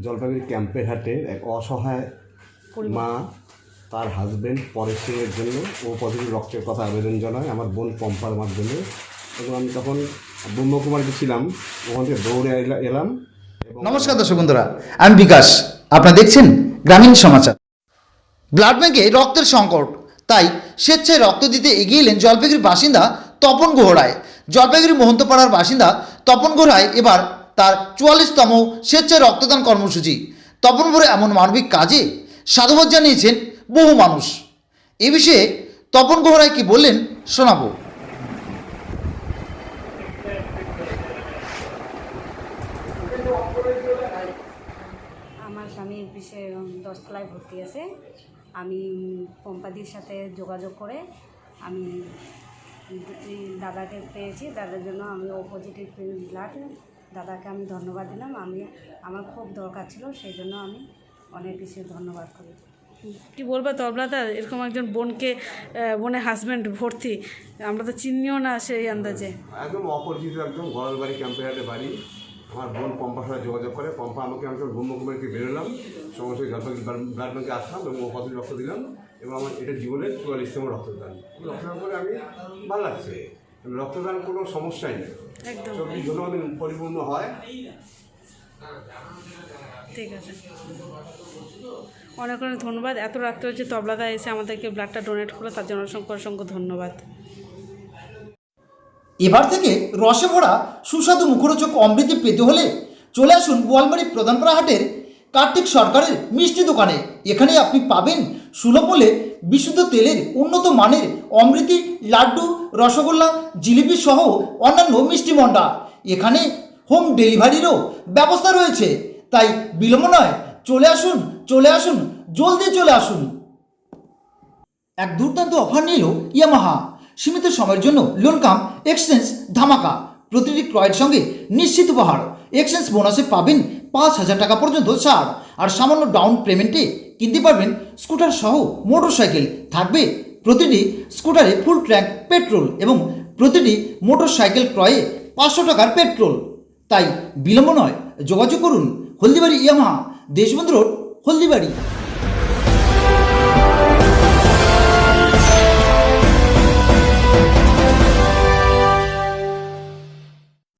জলপাইগুড়ি ক্যাম্পের হাটে এক অসহায় মা তার হাজবেন্ড পরের সিংয়ের জন্য ও পজিটিভ রক্তের কথা আবেদন জানায় আমার বোন পম্পার মাধ্যমে এবং আমি তখন ব্রহ্মকুমারীতে ছিলাম ওখান থেকে দৌড়ে এলা- এলাম। নমস্কার দর্শক বন্ধুরা আমি বিকাশ। আপনারা দেখছেন গ্রামীণ সমাচার। ব্লাড ব্যাংকে রক্তের সংকট তাই স্বেচ্ছায় রক্ত দিতে এগিয়ে এলেন জলপাইগুড়ির বাসিন্দা তপন গোহরায়। জলপাইগুড়ি মহন্তপাড়ার বাসিন্দা তপন গোহরায় এবার তার চুয়াল্লিশতম স্বেচ্ছায় রক্তদান কর্মসূচি। তপন ভরে এমন মানবিক কাজে সাধুবাদ জানিয়েছেন বহু মানুষ। এ বিষয়ে তপন গোহরায় কি বললেন শোনাবো। আমার স্বামী বিষয়ে দশতলায় ভর্তি আছে। আমি পম্পাদির সাথে যোগাযোগ করে আমি দাদাকে পেয়েছি। দাদার জন্য আমি ও পজিটিভ ব্লাড দাদাকে আমি ধন্যবাদ দিলাম। আমি আমার খুব দরকার ছিল সেই জন্য আমি অনেক কিছু ধন্যবাদ করি। কি বলবে তবলাদা এরকম একজন বোনকে বোনের হাজব্যান্ড ভর্তি আমরা তো চিনিও না সেই আন্দাজে। একদম অপরিচিত একদম গড়ালবাড়ি ক্যাম্পের হাটে বাড়ি। আমার বোন পম্পার সাথে যোগাযোগ করে পম্পা আমাকে আমি যখন ব্রহ্মকুমারীতে বেরোলাম সঙ্গে সঙ্গে ব্লাড ব্যাঙ্কে আসলাম এবং ও পজিটিভ রক্ত দিলাম এবং আমার এটা জীবনের চুয়াল্লিশতম রক্তদান। রক্তদান করে আমি ভালো লাগছে। রক্তদান কোনো সমস্যাই নেই। একদম চব্বিশ ঘণ্টা আমাদের পরিপূর্ণ হয়। ঠিক আছে। অনেক অনেক ধন্যবাদ। এত রাত্রে হচ্ছে তবলাদা এসে আমাদেরকে ব্লাডটা ডোনেট করল তার জন্য অসংখ্য অসংখ্য ধন্যবাদ। এবার থেকে রসে ভরা সুস্বাদু মুখরোচক অমৃতি পেতে হলে চলে আসুন বোয়ালমারি প্রধানপাড়া হাটের কার্তিক সরকারের মিষ্টি দোকানে। এখানে আপনি পাবেন সুলভ মূল্যে বিশুদ্ধ তেলের উন্নত মানের অমৃতি, লাড্ডু, রসগোল্লা, জিলিপি সহ অন্যান্য মিষ্টি মন্ডা এখানে হোম ডেলিভারিরও ব্যবস্থা রয়েছে। তাই বিলম্ব নয়, চলে আসুন চলে আসুন, জলদি চলে আসুন। এক দুর্দান্ত অফার নিল ইয়ামাহা। সীমিত সময়ের জন্য লোন কাম এক্সচেঞ্জ ধামাকা। প্রতিটি ক্রয়ের সঙ্গে নিশ্চিত উপহার। এক্সচেঞ্জ বোনাসে পাবেন পাঁচ হাজার টাকা পর্যন্ত ছাড়। আর সামান্য ডাউন পেমেন্টে কিনতে পারবেন স্কুটার সহ মোটর সাইকেল থাকবে। প্রতিটি স্কুটারে ফুল ট্র্যাক পেট্রোল এবং প্রতিটি মোটর সাইকেল ক্রয়ে পাঁচশো টাকার পেট্রোল তাই বিলম্ব নয়, যোগাযোগ করুন হলদিবাড়ি ইয়ামাহা, দেশবন্ধু রোড, হলদিবাড়ি।